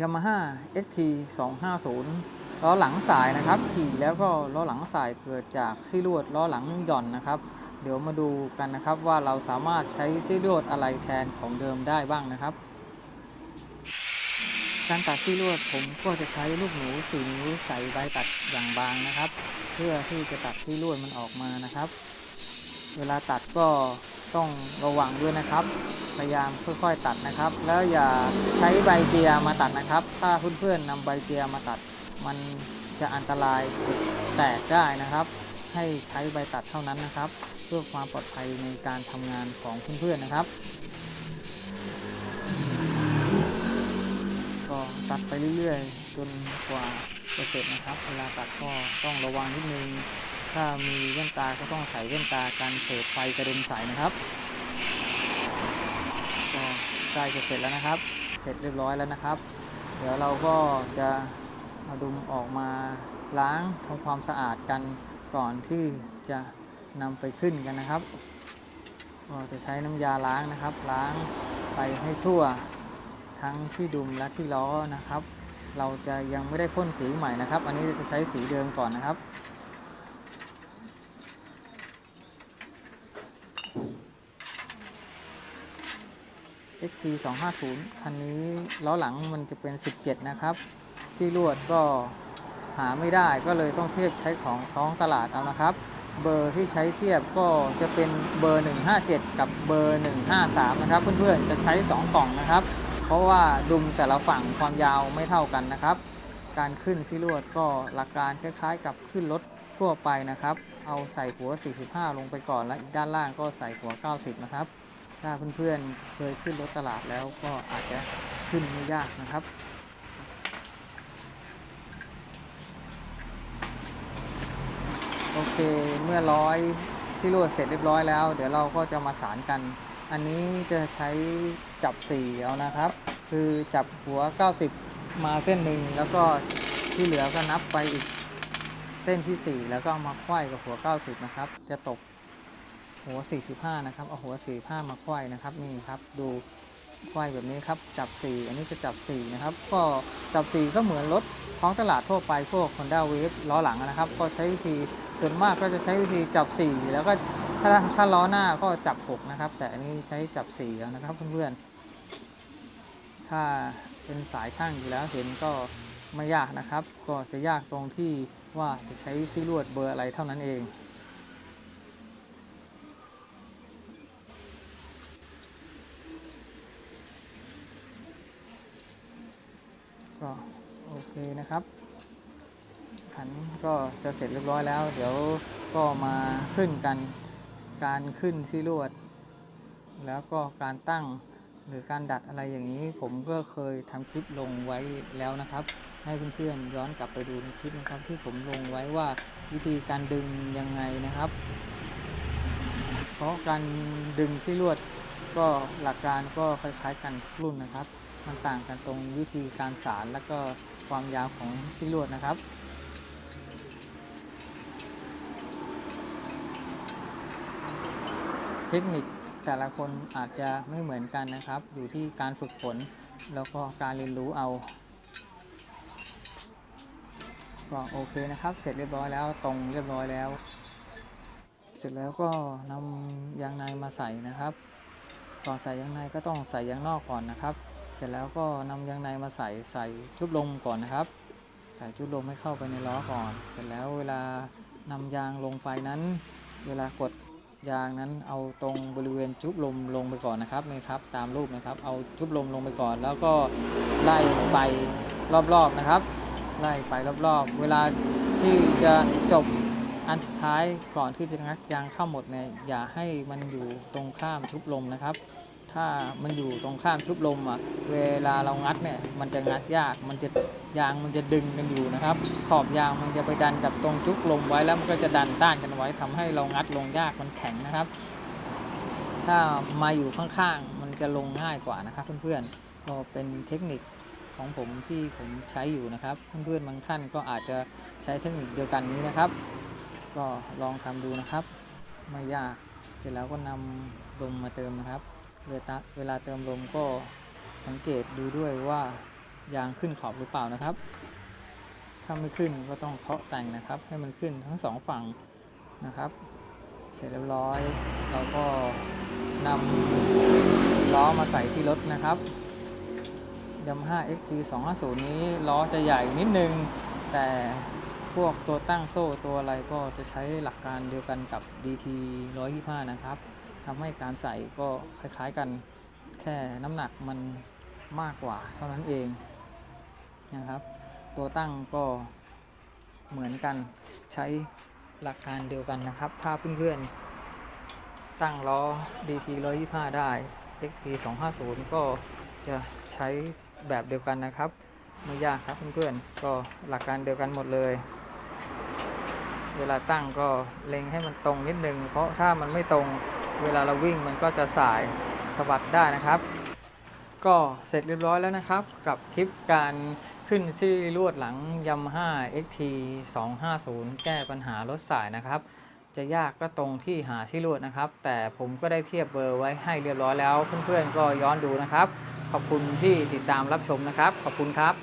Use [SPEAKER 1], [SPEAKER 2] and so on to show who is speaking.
[SPEAKER 1] Yamaha XT 250ล้อหลังสายนะครับ ขี่แล้วก็ล้อหลังสายเกิดจากซี่ลวดล้อหลังหย่อนนะครับ เดี๋ยวมาดูกันนะครับว่าเราสามารถใช้ซี่ลวดอะไรแทนของเดิมได้บ้างนะครับ การตัดซี่ลวดผมก็จะใช้ลูกหนูสีนิ้วใส่ใบตัดอย่างบางนะครับ เพื่อที่จะตัดซี่ลวดมันออกมานะครับ เวลาตัดก็ ต้องระวังด้วยนะครับ พยายามค่อยๆตัดนะครับ แล้วอย่าใช้ใบเจียมาตัดนะครับ ถ้าเพื่อนๆนำใบเจียมาตัด มันจะอันตรายแตกได้นะครับ ให้ใช้ใบตัดเท่านั้นนะครับ เพื่อความปลอดภัยในการทำงานของเพื่อนๆนะครับก็ตัดไปเรื่อยๆ จนกว่าจะเสร็จนะครับ เวลาตัดก็ต้องระวังนิดนึง ถ้ามีแว่นตาก็ต้องใส่แว่นตากันเศษไฟกระเด็นใส่นะครับก็ใกล้จะเสร็จแล้วนะครับ เสร็จเรียบร้อยแล้วนะครับ เดี๋ยวเราก็จะเอาดุมออกมาล้างทำความสะอาดกันก่อนที่จะนำไปขึ้นกันนะครับก็จะใช้น้ำยาล้างนะครับ ล้างไปให้ทั่วทั้งที่ดุมและที่ล้อนะครับ เราจะยังไม่ได้พ่นสีใหม่นะครับ อันนี้จะใช้สีเดิมก่อนนะครับ XC 250คันนี้ล้อหลังมันจะเป็น 17 นะครับซี่ลวดก็หาไม่ได้ก็เลยต้องเทียบใช้ของท้องตลาดเอานะครับ เบอร์ที่ใช้เทียบก็จะเป็นเบอร์ 157 กับเบอร์ 153 นะครับ เพื่อนๆจะใช้ 2 กล่องนะครับ เพราะว่าดุมแต่ละฝั่งความยาวไม่เท่ากันนะครับ การขึ้นซี่ลวดก็หลักการคล้ายๆ กับขึ้นรถทั่วไปนะครับ เอาใส่หัว 45 ลงไปก่อนและด้านล่างก็ใส่หัว 90 นะครับ ถ้าเพื่อนๆเคยขึ้นรถตลาดแล้วก็อาจจะขึ้นไม่ยากนะครับโอเคเมื่อร้อยซิโรดเสร็จเรียบร้อยแล้ว เดี๋ยวเราก็จะมาสารกัน อันนี้จะใช้จับสี่เอานะครับ คือจับหัว 90 มาเส้นหนึ่งแล้วก็ที่เหลือก็นับไปอีกเส้นที่ 4 แล้วก็มาไขว้กับหัว 90 นะครับ จะตก หัว 45 นะครับ เอาหัว 45 มาไขว้นะครับ นี่ครับดูไขว้แบบนี้ครับ จับ 4 อันนี้จะจับ 4 นะครับ ก็จับ 4 ก็เหมือนรถท้องตลาดทั่วไปพวก Honda Wave ล้อหลังนะครับ ก็ใช้วิธีส่วนมากก็จะใช้วิธีจับ 4 แล้วก็ถ้าถ้าล้อหน้าก็จับ 6 นะครับ แต่อันนี้ใช้จับ 4 แล้วนะครับเพื่อนๆ ถ้าเป็นสายช่างอยู่แล้วเห็นก็ไม่ยากนะครับ ก็จะยากตรงที่ว่าจะใช้ซี่ลวดเบอร์อะไรเท่านั้นเอง ก็โอเคนะครับ ขันก็จะเสร็จเรียบร้อยแล้ว เดี๋ยวก็มาขึ้นกันการขึ้นซี่ลวด แล้วก็การตั้งหรือการดัดอะไรอย่างนี้ ผมก็เคยทำคลิปลงไว้แล้วนะครับ ให้เพื่อนๆย้อนกลับไปดูในคลิปนะครับ ที่ผมลงไว้ว่าวิธีการดึงยังไงนะครับ เพราะการดึงซี่ลวดก็หลักการก็คล้ายๆกันรุ่นนะครับ มันต่างกันตรงวิธีการสารและก็ความยาวของซี่ลวดนะครับเทคนิคแต่ละคนอาจจะไม่เหมือนกันนะครับ อยู่ที่การฝึกฝน แล้วก็การเรียนรู้เอาก็โอเคนะครับ เสร็จเรียบร้อยแล้วตรงเรียบร้อยแล้ว เสร็จแล้วก็นำยางในมาใส่นะครับ ก่อนใส่ยางในก็ต้องใส่ยางนอกก่อนนะครับ เสร็จแล้วก็นำยางในมาใส่ใส่ชุบลมก่อนนะครับ ใส่ชุบลมให้เข้าไปในล้อก่อน เสร็จแล้วเวลานำยางลงไปนั้น เวลากดยางนั้นเอาตรงบริเวณจุบลมลงไปก่อนนะครับนี่ครับ ตามรูปนะครับ เอาจุบลมลงไปก่อน แล้วก็ไล่ไปรอบๆนะครับ ไล่ไปรอบๆ เวลาที่จะจบอันสุดท้ายก่อนที่จะงัดยางเข้าหมดเนี่ยอย่าให้มันอยู่ตรงข้ามชุบลมนะครับ ถ้ามันอยู่ตรงข้ามชุบลมอะ เวลาเรางัดเนี่ยมันจะงัดยาก มันจะยางมันจะดึงกันอยู่นะครับ ขอบยางมันจะไปดันกับตรงจุกลมไว้แล้วมันก็จะดันต้านกันไว้ทำให้เรางัดลงยากมันแข็งนะครับ ถ้ามาอยู่ข้างๆมันจะลงง่ายกว่านะครับ เพื่อนๆก็เป็นเทคนิคของผมที่ผมใช้อยู่นะครับ เพื่อนๆบางท่านก็อาจจะใช้เทคนิคเดียวกันนี้นะครับ ก็ลองทำดูนะครับ ไม่ยากเสร็จแล้วก็นำลมมาเติมนะครับ เวลาเติมลมก็สังเกตดูด้วยว่ายางขึ้นขอบหรือเปล่านะครับ ถ้าไม่ขึ้นก็ต้องเคาะแต่งนะครับ ให้มันขึ้นทั้งสองฝั่งนะครับ เสร็จเรียบร้อย เราก็นำล้อมาใส่ที่รถนะครับ Yamaha XT 250นี้ล้อจะใหญ่นิดนึง แต่พวกตัวตั้งโซ่ตัวอะไรก็จะใช้หลักการเดียวกันกับ DT 125 นะครับ ทำให้การใส่ก็คล้ายๆกันแค่น้ำหนักมันมากกว่าเท่านั้นเองนะครับ ตัวตั้งก็เหมือนกันใช้หลักการเดียวกันนะครับ ถ้าเพื่อนๆตั้งล้อ DT 125 ได้ XT 250 ก็จะใช้แบบเดียวกันนะครับไม่ยากครับเพื่อนๆก็หลักการเดียวกันหมดเลย เวลาตั้งก็เล็งให้มันตรงนิดนึง เพราะถ้ามันไม่ตรง เวลาเราวิ่งมันก็จะสายสะบัดได้นะครับ ก็เสร็จเรียบร้อยแล้วนะครับ กับคลิปการขึ้นซี่ลวดหลัง Yamaha XT 250 แก้ปัญหารถสายนะครับ จะยากก็ตรงที่หาที่ลวดนะครับ แต่ผมก็ได้เทียบเบอร์ไว้ให้เรียบร้อยแล้ว เพื่อนๆก็ย้อนดูนะครับ ขอบคุณที่ติดตามรับชมนะครับ ขอบคุณครับ